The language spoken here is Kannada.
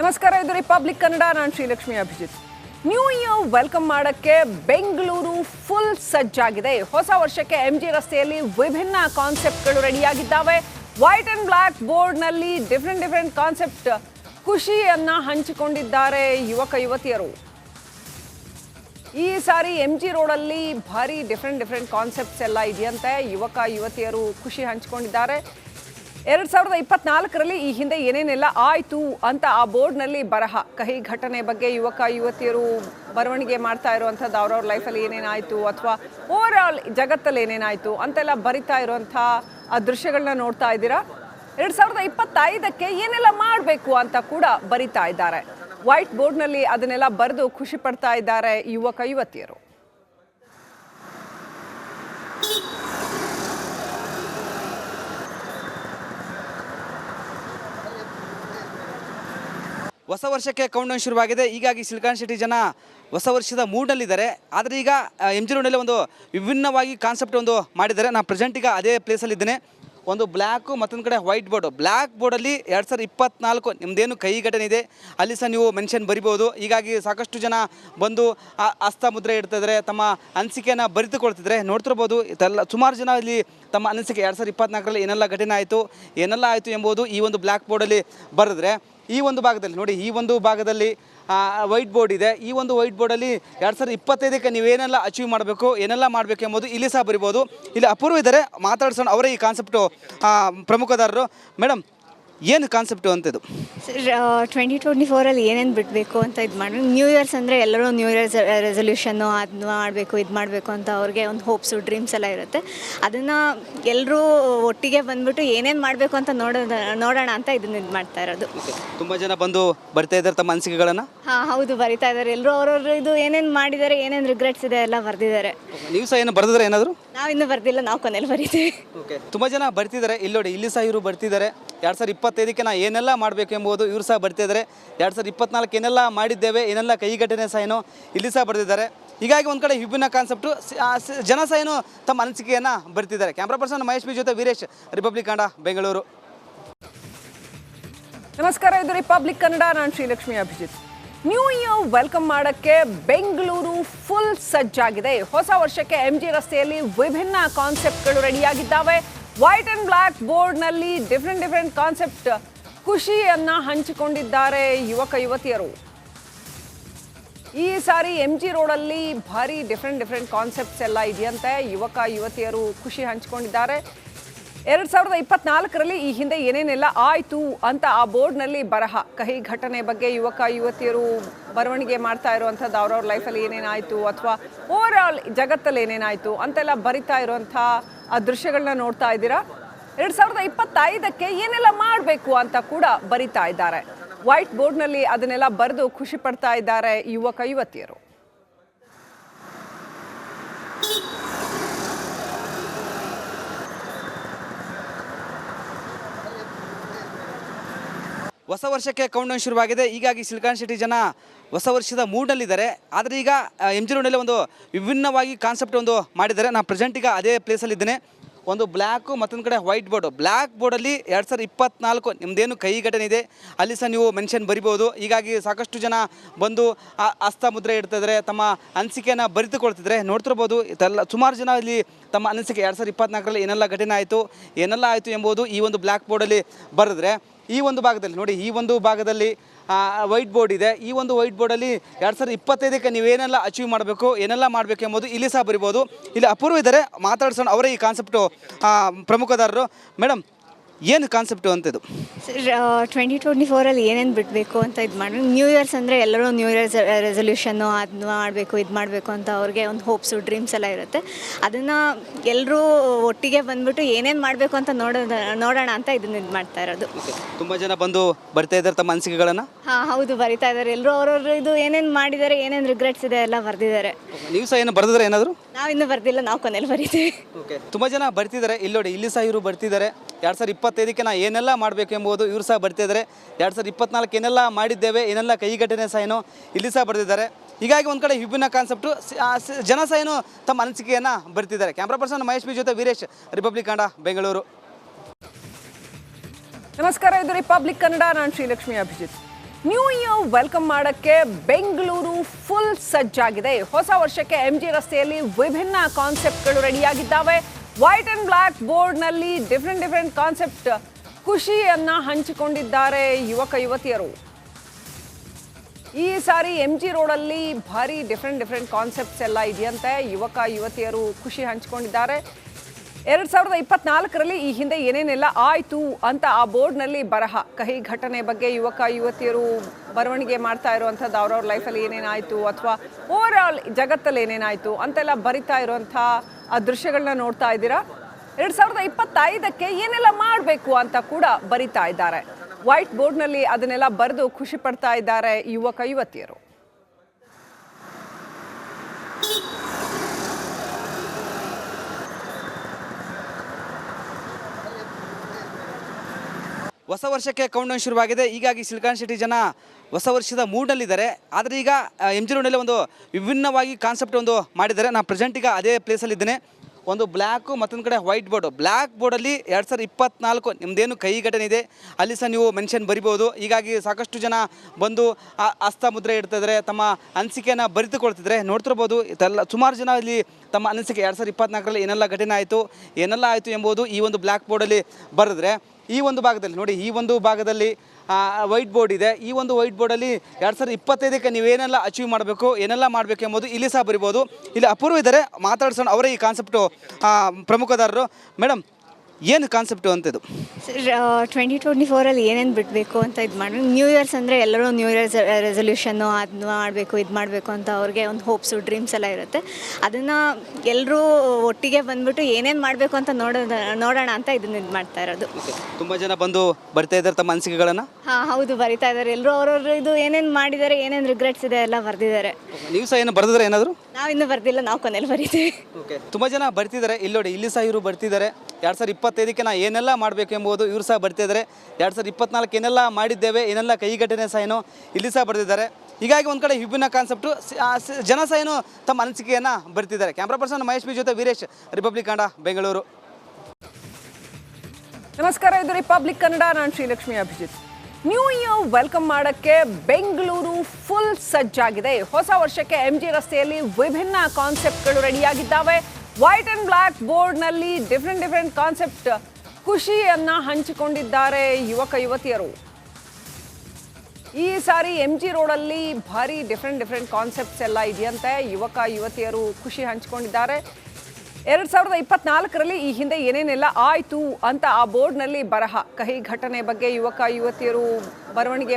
ನಮಸ್ಕಾರ, ಇದು ರಿಪಬ್ಲಿಕ್ ಕನ್ನಡ ನಾನು Shrilakshmi Abhijit. New year welcome ಮಾಡಕ್ಕೆ ಬೆಂಗಳೂರು ಫುಲ್ ಸಜ್ಜಾಗಿದೆ. ಹೊಸ ವರ್ಷಕ್ಕೆ ಎಂ ಜಿ ರಸ್ತೆಯಲ್ಲಿ ವಿಭಿನ್ನ ಕಾನ್ಸೆಪ್ಟ್ಗಳು ರೆಡಿಯಾಗಿದ್ದಾವೆ ವೈಟ್ ಆ್ಯಂಡ್ ಬ್ಲ್ಯಾಕ್ ಬೋರ್ಡ್ನಲ್ಲಿ ಡಿಫ್ರೆಂಟ್ ಡಿಫ್ರೆಂಟ್ ಕಾನ್ಸೆಪ್ಟ್ ಖುಷಿಯನ್ನು ಹಂಚಿಕೊಂಡಿದ್ದಾರೆ ಯುವಕ, ಯುವತಿಯರು. ಈ ಸಾರಿ ಎಂ ಜಿ ರೋಡಲ್ಲಿ ಭಾರಿ ಡಿಫ್ರೆಂಟ್ ಡಿಫ್ರೆಂಟ್ ಕಾನ್ಸೆಪ್ಟ್ಸ್ ಎಲ್ಲ ಇದೆಯಂತೆ. ಯುವಕ, ಯುವತಿಯರು ಖುಷಿ ಹಂಚಿಕೊಂಡಿದ್ದಾರೆ. ಎರಡು ಸಾವಿರದ ಇಪ್ಪತ್ನಾಲ್ಕರಲ್ಲಿ ಈ ಹಿಂದೆ ಏನೇನೆಲ್ಲ ಆಯಿತು ಅಂತ ಆ ಬೋರ್ಡ್ನಲ್ಲಿ ಬರಹ. ಕಹಿ ಘಟನೆ ಬಗ್ಗೆ ಯುವಕ, ಯುವತಿಯರು ಬರವಣಿಗೆ ಮಾಡ್ತಾ ಇರುವಂಥದ್ದು ಅವ್ರವ್ರ ಲೈಫಲ್ಲಿ ಏನೇನಾಯಿತು ಅಥವಾ ಓವರ್ ಆಲ್ ಜಗತ್ತಲ್ಲಿ ಏನೇನಾಯಿತು ಅಂತೆಲ್ಲ ಬರಿತಾ ಇರುವಂಥ ಆ ದೃಶ್ಯಗಳನ್ನ ನೋಡ್ತಾ ಇದ್ದೀರಾ? ಎರಡು ಸಾವಿರದ ಇಪ್ಪತ್ತೈದಕ್ಕೆ ಏನೆಲ್ಲ ಮಾಡಬೇಕು ಅಂತ ಕೂಡ ಬರಿತಾ ಇದ್ದಾರೆ. ವೈಟ್ ಬೋರ್ಡ್ನಲ್ಲಿ ಅದನ್ನೆಲ್ಲ ಬರೆದು ಖುಷಿ ಪಡ್ತಾ ಇದ್ದಾರೆ ಯುವಕ, ಯುವತಿಯರು. ಹೊಸ ವರ್ಷಕ್ಕೆ ಕೌಂಟೌನ್ ಶುರುವಾಗಿದೆ. ಹೀಗಾಗಿ ಸಿಲ್ಕಾನ್ ಸಿಟಿ ಜನ ಹೊಸ ವರ್ಷದ ಮೂಡ್ನಲ್ಲಿದ್ದಾರೆ ಆದರೆ ಈಗ ಎಂ ಜಿ ರೋಡಲ್ಲಿ ಒಂದು ವಿಭಿನ್ನವಾಗಿ ಕಾನ್ಸೆಪ್ಟ್ ಒಂದು ಮಾಡಿದ್ದಾರೆ. ನಾನು ಪ್ರೆಸೆಂಟ್ ಈಗ ಅದೇ ಪ್ಲೇಸಲ್ಲಿದ್ದೇನೆ ಒಂದು ಬ್ಲ್ಯಾಕು ಮತ್ತೊಂದು ಕಡೆ ವೈಟ್ ಬೋರ್ಡು ಬ್ಲ್ಯಾಕ್ ಬೋರ್ಡಲ್ಲಿ ಎರಡು ಸಾವಿರದ ಇಪ್ಪತ್ನಾಲ್ಕು ನಿಮ್ಮದೇನು ಕೈ ಘಟನೆ ಇದೆ. ಅಲ್ಲಿ ಸಹ ನೀವು ಮೆನ್ಷನ್ ಬರಿಬೋದು ಹೀಗಾಗಿ ಸಾಕಷ್ಟು ಜನ ಬಂದು, ಆ ಹಸ್ತ ಮುದ್ರೆ ಇಡ್ತಿದ್ದಾರೆ ತಮ್ಮ ಅನಿಸಿಕೆಯನ್ನು ಬರೆದುಕೊಳ್ತಿದ್ರೆ ನೋಡ್ತಿರ್ಬೋದು, ಇದೆಲ್ಲ ಸುಮಾರು ಜನ ಇಲ್ಲಿ ತಮ್ಮ ಅನಿಸಿಕೆ. ಎರಡು ಸಾವಿರದ ಇಪ್ಪತ್ನಾಲ್ಕರಲ್ಲಿ ಏನೆಲ್ಲ ಘಟನೆ ಆಯಿತು, ಏನೆಲ್ಲ ಆಯಿತು ಎಂಬುದು ಈ ಒಂದು ಬ್ಲ್ಯಾಕ್ ಬೋರ್ಡಲ್ಲಿ ಬರೆದ್ರೆ ಈ ಒಂದು ಭಾಗದಲ್ಲಿ, ನೋಡಿ, ಈ ಒಂದು ಭಾಗದಲ್ಲಿ ವೈಟ್ ಬೋರ್ಡ್ ಇದೆ. ಈ ಒಂದು ವೈಟ್ ಬೋರ್ಡಲ್ಲಿ ಎರಡು ಸಾವಿರದ ಇಪ್ಪತ್ತೈದಕ್ಕೆ ನೀವೇನೆಲ್ಲ ಅಚೀವ್ ಮಾಡಬೇಕು, ಏನೆಲ್ಲ ಮಾಡಬೇಕು ಎಂಬುದು ಇಲ್ಲಿ ಸಹ ಬರಿಬೋದು. ಇಲ್ಲಿ ಅಪೂರ್ವ ಇದ್ದಾರೆ, ಮಾತಾಡ್ಸೋಣ ಅವರೇ ಈ ಕಾನ್ಸೆಪ್ಟು ಪ್ರಮುಖದಾರರು. ಮೇಡಮ್ ಏನು ಕಾನ್ಸೆಪ್ಟು ಇದು ಸರ್ ಟ್ವೆಂಟಿ ಟ್ವೆಂಟಿ ಫೋರಲ್ಲಿ ಏನೇನು ಬಿಡಬೇಕು ಅಂತ ಇದು ಮಾಡಿ ನ್ಯೂ ಇಯರ್ಸ್ ಅಂದರೆ ಎಲ್ಲರೂ ನ್ಯೂ ಇಯರ್ಸ್ ರೆಸೊಲ್ಯೂಷನ್ನು ಅದನ್ನ ಮಾಡಬೇಕು ಇದು ಮಾಡಬೇಕು ಅಂತ ಅವ್ರಿಗೆ ಒಂದು ಹೋಪ್ಸು ಡ್ರೀಮ್ಸ್ ಎಲ್ಲ ಇರುತ್ತೆ. ಅದನ್ನು ಎಲ್ಲರೂ ಒಟ್ಟಿಗೆ ಬಂದುಬಿಟ್ಟು ಏನೇನು ಮಾಡಬೇಕು ಅಂತ ನೋಡೋದ ನೋಡೋಣ ಅಂತ ಇದನ್ನ ಇದು ಮಾಡ್ತಾ ಇರೋದು. ತುಂಬ ಜನ ಬಂದು ಬರ್ತಾ ಇದ್ದಾರೆ ತಮ್ಮ ಅನಿಸಿಕೆಗಳನ್ನು? ಹಾಂ ಹೌದು ಬರಿತಾ ಇದ್ದಾರೆ. ಎಲ್ಲರೂ ಅವ್ರವ್ರು ಇದು ಏನೇನು ಮಾಡಿದ್ದಾರೆ ಏನೇನು ರಿಗ್ರೆಟ್ಸ್ ಇದೆ ಎಲ್ಲ ಬರೆದಿದ್ದಾರೆ. ನೀವು ಸಹ ಏನು ಬರೆದಿದ್ರೆ ಏನಾದರೂ? ನಾವಿನ್ನೂ ಬರ್ದಿಲ್ಲ ನಾವು ಕೊನೆಯಲ್ಲಿ ಬರೀತೀವಿ. ಓಕೆ ತುಂಬ ಜನ ಬರ್ತಿದ್ದಾರೆ ಇಲ್ಲಿ ನೋಡಿ ಇಲ್ಲಿ ಸಹ ಇವರು ಬರ್ತಿದ್ದಾರೆ ಎರಡು ಸಾವಿರದ ಇಪ್ಪತ್ತೈದಕ್ಕೆ ನಾ ಏನೆಲ್ಲ ಮಾಡಬೇಕು ಎಂಬುದು ಇವರು ಸಹ ಬರ್ತಿದ್ದಾರೆ ಎರಡು ಸಾವಿರದ ಇಪ್ಪತ್ನಾಲ್ಕು ಏನೆಲ್ಲ ಮಾಡಿದ್ದೇವೆ ಏನೆಲ್ಲ ಕೈ ಘಟನೆ ಸಹ ಏನು ಇಲ್ಲಿ ಸಹ ಬರ್ತಿದ್ದಾರೆ ಹೀಗಾಗಿ ಒಂದು ಕಡೆ ವಿಭಿನ್ನ ಕಾನ್ಸೆಪ್ಟು ಜನ ಸಹ ಏನು ತಮ್ಮ ಅನಿಸಿಕೆಯನ್ನು ಬರ್ತಿದ್ದಾರೆ. ಕ್ಯಾಮ್ರಾ ಪರ್ಸನ್ ಮಹೇಶ್ ಬಿ ಜೊತೆ ವೀರೇಶ್ ರಿಪಬ್ಲಿಕ್ ಕನ್ನಡ ಬೆಂಗಳೂರು ನಮಸ್ಕಾರ ಇದು ರಿಪಬ್ಲಿಕ್ ಕನ್ನಡ ನಾನು Shrilakshmi Abhijit. New year welcome ಮಾಡೋಕ್ಕೆ ಬೆಂಗಳೂರು ಫುಲ್ ಸಜ್ಜಾಗಿದೆ. ಹೊಸ ವರ್ಷಕ್ಕೆ ಎಂ ಜಿ ರಸ್ತೆಯಲ್ಲಿ ವಿಭಿನ್ನ ಕಾನ್ಸೆಪ್ಟ್ಗಳು ರೆಡಿಯಾಗಿದ್ದಾವೆ ವೈಟ್ ಆ್ಯಂಡ್ ಬ್ಲ್ಯಾಕ್ ಬೋರ್ಡ್ನಲ್ಲಿ ಡಿಫ್ರೆಂಟ್ ಡಿಫ್ರೆಂಟ್ ಕಾನ್ಸೆಪ್ಟ್ ಖುಷಿಯನ್ನು ಹಂಚಿಕೊಂಡಿದ್ದಾರೆ ಯುವಕ, ಯುವತಿಯರು. ಈ ಸಾರಿ ಎಂ ಜಿ ರೋಡಲ್ಲಿ ಭಾರಿ ಡಿಫ್ರೆಂಟ್ ಡಿಫ್ರೆಂಟ್ ಕಾನ್ಸೆಪ್ಟ್ಸ್ ಎಲ್ಲ ಇದೆಯಂತೆ. ಯುವಕ, ಯುವತಿಯರು ಖುಷಿ ಹಂಚಿಕೊಂಡಿದ್ದಾರೆ. ಎರಡು ಸಾವಿರದ ಇಪ್ಪತ್ನಾಲ್ಕರಲ್ಲಿ ಈ ಹಿಂದೆ ಏನೇನೆಲ್ಲ ಆಯಿತು ಅಂತ ಆ ಬೋರ್ಡ್ನಲ್ಲಿ ಬರಹ. ಕಹಿ ಘಟನೆ ಬಗ್ಗೆ ಯುವಕ, ಯುವತಿಯರು ಬರವಣಿಗೆ ಮಾಡ್ತಾ ಇರುವಂಥದ್ದು ಅವ್ರವ್ರ ಲೈಫಲ್ಲಿ ಏನೇನಾಯಿತು ಅಥವಾ ಓವರ್ ಆಲ್ ಜಗತ್ತಲ್ಲಿ ಏನೇನಾಯಿತು ಅಂತೆಲ್ಲ ಬರಿತಾ ಇರುವಂಥ ಆ ದೃಶ್ಯಗಳನ್ನ ನೋಡ್ತಾ ಇದ್ದೀರಾ? ಎರಡು ಸಾವಿರದ ಇಪ್ಪತ್ತೈದಕ್ಕೆ ಏನೆಲ್ಲ ಮಾಡಬೇಕು ಅಂತ ಕೂಡ ಬರಿತಾ ಇದ್ದಾರೆ. ವೈಟ್ ಬೋರ್ಡ್ನಲ್ಲಿ ಅದನ್ನೆಲ್ಲ ಬರೆದು ಖುಷಿ ಪಡ್ತಾ ಇದ್ದಾರೆ ಯುವಕ, ಯುವತಿಯರು. ಹೊಸ ವರ್ಷಕ್ಕೆ ಕೌಂಟೌನ್ ಶುರುವಾಗಿದೆ. ಹೀಗಾಗಿ ಸಿಲ್ಕಾನ್ ಸಿಟಿ ಜನ ಹೊಸ ವರ್ಷದ ಮೂಡ್ನಲ್ಲಿದ್ದಾರೆ ಆದರೆ ಈಗ ಎಂ ಜಿ ರೋಡಲ್ಲಿ ಒಂದು ವಿಭಿನ್ನವಾಗಿ ಕಾನ್ಸೆಪ್ಟ್ ಒಂದು ಮಾಡಿದ್ದಾರೆ. ನಾನು ಪ್ರೆಸೆಂಟ್ ಈಗ ಅದೇ ಪ್ಲೇಸಲ್ಲಿದ್ದೇನೆ ಒಂದು ಬ್ಲ್ಯಾಕು ಮತ್ತೊಂದು ಕಡೆ ವೈಟ್ ಬೋರ್ಡು ಬ್ಲ್ಯಾಕ್ ಬೋರ್ಡಲ್ಲಿ ಎರಡು ಸಾವಿರದ ಇಪ್ಪತ್ನಾಲ್ಕು ನಿಮ್ಮದೇನು ಕೈ ಘಟನೆ ಇದೆ, ಅಲ್ಲಿ ಸಹ ನೀವು ಮೆನ್ಷನ್ ಬರಿಬೋದು ಹೀಗಾಗಿ ಸಾಕಷ್ಟು ಜನ ಬಂದು, ಆ ಹಸ್ತ ಮುದ್ರೆ ಇಡ್ತಿದ್ರೆ ತಮ್ಮ ಅನಿಸಿಕೆಯನ್ನು ಬರೆದುಕೊಳ್ತಿದ್ರೆ ನೋಡ್ತಿರ್ಬೋದು, ಇದೆಲ್ಲ ಸುಮಾರು ಜನ ಇಲ್ಲಿ ತಮ್ಮ ಅನಿಸಿಕೆ. ಎರಡು ಸಾವಿರದ ಇಪ್ಪತ್ನಾಲ್ಕರಲ್ಲಿ ಏನೆಲ್ಲ ಘಟನೆ ಆಯಿತು, ಏನೆಲ್ಲ ಆಯಿತು ಎಂಬುದು ಈ ಒಂದು ಬ್ಲ್ಯಾಕ್ ಬೋರ್ಡಲ್ಲಿ ಬರೆದ್ರೆ ಈ ಒಂದು ಭಾಗದಲ್ಲಿ, ನೋಡಿ, ಈ ಒಂದು ಭಾಗದಲ್ಲಿ ವೈಟ್ ಬೋರ್ಡ್ ಇದೆ. ಈ ಒಂದು ವೈಟ್ ಬೋರ್ಡಲ್ಲಿ ಎರಡು ಸಾವಿರದ ಇಪ್ಪತ್ತೈದಕ್ಕೆ ನೀವೇನೆಲ್ಲ ಅಚೀವ್ ಮಾಡಬೇಕು, ಏನೆಲ್ಲ ಮಾಡಬೇಕು ಎಂಬುದು ಇಲ್ಲಿ ಸಹ ಬರಿಬೋದು. ಇಲ್ಲಿ ಅಪೂರ್ವ ಇದ್ದಾರೆ, ಮಾತಾಡ್ಸೋಣ ಅವರೇ ಈ ಕಾನ್ಸೆಪ್ಟು ಪ್ರಮುಖದಾರರು. ಮೇಡಮ್ ಏನು ಕಾನ್ಸೆಪ್ಟು ಇದು ಸರ್ ಟ್ವೆಂಟಿ ಟ್ವೆಂಟಿ ಫೋರಲ್ಲಿ ಏನೇನು ಬಿಡಬೇಕು ಅಂತ ಇದು ಮಾಡಿ ನ್ಯೂ ಇಯರ್ಸ್ ಅಂದರೆ ಎಲ್ಲರೂ ನ್ಯೂ ಇಯರ್ಸ್ ರೆಸೊಲ್ಯೂಷನ್ನು ಅದನ್ನ ಮಾಡಬೇಕು ಇದು ಮಾಡಬೇಕು ಅಂತ ಅವ್ರಿಗೆ ಒಂದು ಹೋಪ್ಸು ಡ್ರೀಮ್ಸ್ ಎಲ್ಲ ಇರುತ್ತೆ. ಅದನ್ನು ಎಲ್ಲರೂ ಒಟ್ಟಿಗೆ ಬಂದುಬಿಟ್ಟು ಏನೇನು ಮಾಡಬೇಕು ಅಂತ ನೋಡೋದ ನೋಡೋಣ ಅಂತ ಇದನ್ನ ಇದು ಮಾಡ್ತಾ ಇರೋದು. ತುಂಬ ಜನ ಬಂದು ಬರ್ತಾ ಇದ್ದಾರೆ ತಮ್ಮ ಅನಿಸಿಕೆಗಳನ್ನು? ಹಾಂ ಹೌದು ಬರಿತಾ ಇದ್ದಾರೆ. ಎಲ್ಲರೂ ಅವರವರು ಇದು ಏನೇನು ಮಾಡಿದ್ದಾರೆ ಏನೇನು ರಿಗ್ರೆಟ್ಸ್ ಇದೆ ಎಲ್ಲ ಬರೆದಿದ್ದಾರೆ. ನೀವು ಸಹ ಏನು ಬರೆದಿದ್ರೆ ಏನಾದರೂ? ಇನ್ನೂ ಬರ್ದಿಲ್ಲ ನಾವು ಕೊನೆಯಲ್ಲಿ ಬರಿತೀವಿ. ಓಕೆ. ತುಂಬ ಜನ ಬರ್ತಿದ್ದಾರೆ. ಇಲ್ಲಿ ನೋಡಿ ಇಲ್ಲಿ ಸಹ ಇವರು ಬರ್ತಿದ್ದಾರೆ. ಎರಡು ಸಾವಿರದ ಇಪ್ಪತ್ತೈದಕ್ಕೆ ನಾ ಏನೆಲ್ಲ ಮಾಡಬೇಕು ಎಂಬುದು ಇವರು ಸಹ ಬರ್ತಿದ್ದಾರೆ. ಎರಡು ಸಾವಿರದ ಇಪ್ಪತ್ನಾಲ್ಕು ಏನೆಲ್ಲ ಮಾಡಿದ್ದೇವೆ ಏನೆಲ್ಲ ಕೈಗಟ್ಟನೆ ಘಟನೆ ಸಹ ಏನು ಇಲ್ಲಿ ಸಹ ಬರ್ತಿದ್ದಾರೆ ಹೀಗಾಗಿ ಒಂದು ಕಡೆ ವಿಭಿನ್ನ ಕಾನ್ಸೆಪ್ಟು ಜನ ಸಹ ಏನು ತಮ್ಮ ಅನಿಸಿಕೆಯನ್ನು ಬರ್ತಿದ್ದಾರೆ. ಕ್ಯಾಮ್ರಾ ಪರ್ಸನ್ ಮಹೇಶ್ ಬಿ ಜೊತೆ ವೀರೇಶ್ ರಿಪಬ್ಲಿಕ್ ಕನ್ನಡ ಬೆಂಗಳೂರು ನಮಸ್ಕಾರ ಇದು ರಿಪಬ್ಲಿಕ್ ಕನ್ನಡ ನಾನು Shrilakshmi Abhijit. New year welcome ಮಾಡೋಕ್ಕೆ ಬೆಂಗಳೂರು ಫುಲ್ ಸಜ್ಜಾಗಿದೆ. ಹೊಸ ವರ್ಷಕ್ಕೆ ಎಂ ಜಿ ರಸ್ತೆಯಲ್ಲಿ ವಿಭಿನ್ನ ಕಾನ್ಸೆಪ್ಟ್ಗಳು ರೆಡಿಯಾಗಿದ್ದಾವೆ ವೈಟ್ ಆ್ಯಂಡ್ ಬ್ಲ್ಯಾಕ್ ಬೋರ್ಡ್ನಲ್ಲಿ ಡಿಫ್ರೆಂಟ್ ಡಿಫ್ರೆಂಟ್ ಕಾನ್ಸೆಪ್ಟ್ ಖುಷಿಯನ್ನು ಹಂಚಿಕೊಂಡಿದ್ದಾರೆ ಯುವಕ, ಯುವತಿಯರು. ಈ ಸಾರಿ ಎಂ ಜಿ ರೋಡಲ್ಲಿ ಭಾರಿ ಡಿಫ್ರೆಂಟ್ ಡಿಫ್ರೆಂಟ್ ಕಾನ್ಸೆಪ್ಟ್ಸ್ ಎಲ್ಲ ಇದೆಯಂತೆ. ಯುವಕ, ಯುವತಿಯರು ಖುಷಿ ಹಂಚಿಕೊಂಡಿದ್ದಾರೆ. ಎರಡು ಸಾವಿರದ ಇಪ್ಪತ್ನಾಲ್ಕರಲ್ಲಿ ಈ ಹಿಂದೆ ಏನೇನೆಲ್ಲ ಆಯಿತು ಅಂತ ಆ ಬೋರ್ಡ್ನಲ್ಲಿ ಬರಹ. ಕಹಿ ಘಟನೆ ಬಗ್ಗೆ ಯುವಕ, ಯುವತಿಯರು ಬರವಣಿಗೆ ಮಾಡ್ತಾ ಇರುವಂಥದ್ದು ಅವ್ರವ್ರ ಲೈಫಲ್ಲಿ ಏನೇನಾಯಿತು ಅಥವಾ ಓವರ್ ಆಲ್ ಜಗತ್ತಲ್ಲಿ ಏನೇನಾಯಿತು ಅಂತೆಲ್ಲ ಬರಿತಾ ಇರುವಂಥ ಆ ದೃಶ್ಯಗಳನ್ನ ನೋಡ್ತಾ ಇದ್ದೀರಾ? ಎರಡು ಸಾವಿರದ ಇಪ್ಪತ್ತೈದಕ್ಕೆ ಏನೆಲ್ಲ ಮಾಡಬೇಕು ಅಂತ ಕೂಡ ಬರಿತಾ ಇದ್ದಾರೆ. ವೈಟ್ ಬೋರ್ಡ್ನಲ್ಲಿ ಅದನ್ನೆಲ್ಲ ಬರೆದು ಖುಷಿ ಪಡ್ತಾ ಇದ್ದಾರೆ ಯುವಕ, ಯುವತಿಯರು. ಹೊಸ ವರ್ಷಕ್ಕೆ ಕೌಂಟೌನ್ ಶುರುವಾಗಿದೆ. ಹೀಗಾಗಿ ಸಿಲ್ಕಾನ್ ಸಿಟಿ ಜನ ಹೊಸ ವರ್ಷದ ಮೂಡ್ನಲ್ಲಿದ್ದಾರೆ ಆದರೆ ಈಗ ಎಂ ಜಿ ರೋಡಲ್ಲಿ ಒಂದು ವಿಭಿನ್ನವಾಗಿ ಕಾನ್ಸೆಪ್ಟ್ ಒಂದು ಮಾಡಿದ್ದಾರೆ. ನಾನು ಪ್ರೆಸೆಂಟ್ ಈಗ ಅದೇ ಪ್ಲೇಸಲ್ಲಿದ್ದೇನೆ ಒಂದು ಬ್ಲ್ಯಾಕು ಮತ್ತೊಂದು ಕಡೆ ವೈಟ್ ಬೋರ್ಡು ಬ್ಲ್ಯಾಕ್ ಬೋರ್ಡಲ್ಲಿ ಎರಡು ಸಾವಿರದ ಇಪ್ಪತ್ನಾಲ್ಕು ನಿಮ್ಮದೇನು ಕೈ ಘಟನೆ ಇದೆ. ಅಲ್ಲಿ ಸಹ ನೀವು ಮೆನ್ಷನ್ ಬರಿಬೋದು ಹೀಗಾಗಿ ಸಾಕಷ್ಟು ಜನ ಬಂದು, ಆ ಹಸ್ತ ಮುದ್ರೆ ಇಡ್ತಿದ್ದಾರೆ ತಮ್ಮ ಅನಿಸಿಕೆಯನ್ನು ಬರೆದುಕೊಳ್ತಿದ್ರೆ ನೋಡ್ತಿರ್ಬೋದು, ಇದೆಲ್ಲ ಸುಮಾರು ಜನ ಇಲ್ಲಿ ತಮ್ಮ ಅನಿಸಿಕೆ. ಎರಡು ಸಾವಿರದ ಇಪ್ಪತ್ನಾಲ್ಕರಲ್ಲಿ ಏನೆಲ್ಲ ಘಟನೆ ಆಯಿತು, ಏನೆಲ್ಲ ಆಯಿತು ಎಂಬುದು ಈ ಒಂದು ಬ್ಲ್ಯಾಕ್ ಬೋರ್ಡಲ್ಲಿ ಬರೆದ್ರೆ ಈ ಒಂದು ಭಾಗದಲ್ಲಿ, ನೋಡಿ, ಈ ಒಂದು ಭಾಗದಲ್ಲಿ ವೈಟ್ ಬೋರ್ಡ್ ಇದೆ. ಈ ಒಂದು ವೈಟ್ ಬೋರ್ಡಲ್ಲಿ ಎರಡು ಸಾವಿರದ ಇಪ್ಪತ್ತೈದಕ್ಕೆ ನೀವೇನೆಲ್ಲ ಅಚೀವ್ ಮಾಡಬೇಕು, ಏನೆಲ್ಲ ಮಾಡಬೇಕು ಎಂಬುದು ಇಲ್ಲಿ ಸಹ ಬರಿಬೋದು. ಇಲ್ಲಿ ಅಪೂರ್ವ ಇದ್ದಾರೆ, ಮಾತಾಡ್ಸೋಣ ಅವರೇ ಈ ಕಾನ್ಸೆಪ್ಟು ಪ್ರಮುಖದಾರರು. ಮೇಡಮ್ ಏನು ಕಾನ್ಸೆಪ್ಟು ಇದು? ಸರ್ ಟ್ವೆಂಟಿ ಟ್ವೆಂಟಿ ಫೋರಲ್ಲಿ ಏನೇನು ಬಿಡಬೇಕು ಅಂತ ಇದು ಮಾಡಿ ನ್ಯೂ ಇಯರ್ಸ್ ಅಂದರೆ ಎಲ್ಲರೂ ನ್ಯೂ ಇಯರ್ಸ್ ರೆಸೊಲ್ಯೂಷನ್ನು ಅದನ್ನ ಮಾಡಬೇಕು ಇದು ಮಾಡಬೇಕು ಅಂತ ಅವ್ರಿಗೆ ಒಂದು ಹೋಪ್ಸು ಡ್ರೀಮ್ಸ್ ಎಲ್ಲ ಇರುತ್ತೆ. ಅದನ್ನು ಎಲ್ಲರೂ ಒಟ್ಟಿಗೆ ಬಂದುಬಿಟ್ಟು ಏನೇನು ಮಾಡಬೇಕು ಅಂತ ನೋಡೋದ ನೋಡೋಣ ಅಂತ ಇದನ್ನ ಇದು ಮಾಡ್ತಾ ಇರೋದು. ತುಂಬ ಜನ ಬಂದು ಬರ್ತಾ ಇದ್ದಾರೆ ತಮ್ಮ ಅನಿಸಿಕೆಗಳನ್ನು? ಹಾಂ ಹೌದು ಬರಿತಾ ಇದ್ದಾರೆ. ಎಲ್ಲರೂ ಅವ್ರವ್ರ ಇದು ಏನೇನು ಮಾಡಿದ್ದಾರೆ ಏನೇನು ರಿಗ್ರೆಟ್ಸ್ ಇದೆ ಎಲ್ಲ ಬರೆದಿದ್ದಾರೆ. ನೀವು ಸಹ ಏನು ಬರೆದಿದ್ರೆ ಏನಾದರೂ? ನಾವಿನ್ನೂ ಬರ್ದಿಲ್ಲ ನಾವು ಕೊನೆಯಲ್ಲಿ ಬರೀತೀವಿ. ಓಕೆ ತುಂಬ ಜನ ಬರ್ತಿದ್ದಾರೆ ಇಲ್ಲಿ ನೋಡಿ ಇಲ್ಲಿ ಸಹ ಇವರು ಬರ್ತಿದ್ದಾರೆ ಎರಡು ಸಾವಿರದ ಇಪ್ಪತ್ತೈದಕ್ಕೆ ನಾ ಏನೆಲ್ಲ ಮಾಡಬೇಕು ಎಂಬುದು ಇವರು ಸಹ ಬರ್ತಿದ್ದಾರೆ ಎರಡು ಸಾವಿರದ ಇಪ್ಪತ್ನಾಲ್ಕು ಏನೆಲ್ಲ ಮಾಡಿದ್ದೇವೆ ಏನೆಲ್ಲ ಕೈಗಟ್ಟನೆ ಸಹ ಏನು ಇಲ್ಲಿ ಸಹ ಬರ್ತಿದ್ದಾರೆ ಹೀಗಾಗಿ ಒಂದು ಕಡೆ ವಿಭಿನ್ನ ಕಾನ್ಸೆಪ್ಟು ಜನ ಸಹ ಏನು ತಮ್ಮ ಅನಿಸಿಕೆಯನ್ನು ಬರ್ತಿದ್ದಾರೆ. ಕ್ಯಾಮ್ರಾ ಪರ್ಸನ್ ಮಹೇಶ್ ಬಿ ಜೊತೆ ವೀರೇಶ್ ರಿಪಬ್ಲಿಕ್ ಕನ್ನಡ ಬೆಂಗಳೂರು ನಮಸ್ಕಾರ ಇದು ರಿಪಬ್ಲಿಕ್ ಕನ್ನಡ ನಾನು Shrilakshmi Abhijit. New year welcome ಮಾಡೋಕ್ಕೆ ಬೆಂಗಳೂರು ಫುಲ್ ಸಜ್ಜಾಗಿದೆ. ಹೊಸ ವರ್ಷಕ್ಕೆ ಎಂ ಜಿ ರಸ್ತೆಯಲ್ಲಿ ವಿಭಿನ್ನ ಕಾನ್ಸೆಪ್ಟ್ಗಳು ರೆಡಿಯಾಗಿದ್ದಾವೆ. ವೈಟ್ ಅಂಡ್ ಬ್ಲ್ಯಾಕ್ ಬೋರ್ಡ್ನಲ್ಲಿ ಡಿಫ್ರೆಂಟ್ ಡಿಫ್ರೆಂಟ್ ಕಾನ್ಸೆಪ್ಟ್ ಖುಷಿಯನ್ನ ಹಂಚಿಕೊಂಡಿದ್ದಾರೆ ಯುವಕ, ಯುವತಿಯರು. ಈ ಸಾರಿ ಎಂ ಜಿ ರೋಡಲ್ಲಿ ಭಾರಿ ಡಿಫ್ರೆಂಟ್ ಡಿಫ್ರೆಂಟ್ ಕಾನ್ಸೆಪ್ಟ್ಸ್ ಎಲ್ಲ ಇದೆಯಂತೆ. ಯುವಕ, ಯುವತಿಯರು ಖುಷಿ ಹಂಚಿಕೊಂಡಿದ್ದಾರೆ. ಎರಡು ಸಾವಿರದ ಇಪ್ಪತ್ನಾಲ್ಕರಲ್ಲಿ ಈ ಹಿಂದೆ ಏನೇನೆಲ್ಲ ಆಯಿತು ಅಂತ ಆ ಬೋರ್ಡ್ನಲ್ಲಿ ಬರಹ, ಕಹಿ ಘಟನೆ ಬಗ್ಗೆ ಯುವಕ, ಯುವತಿಯರು ಬರವಣಿಗೆ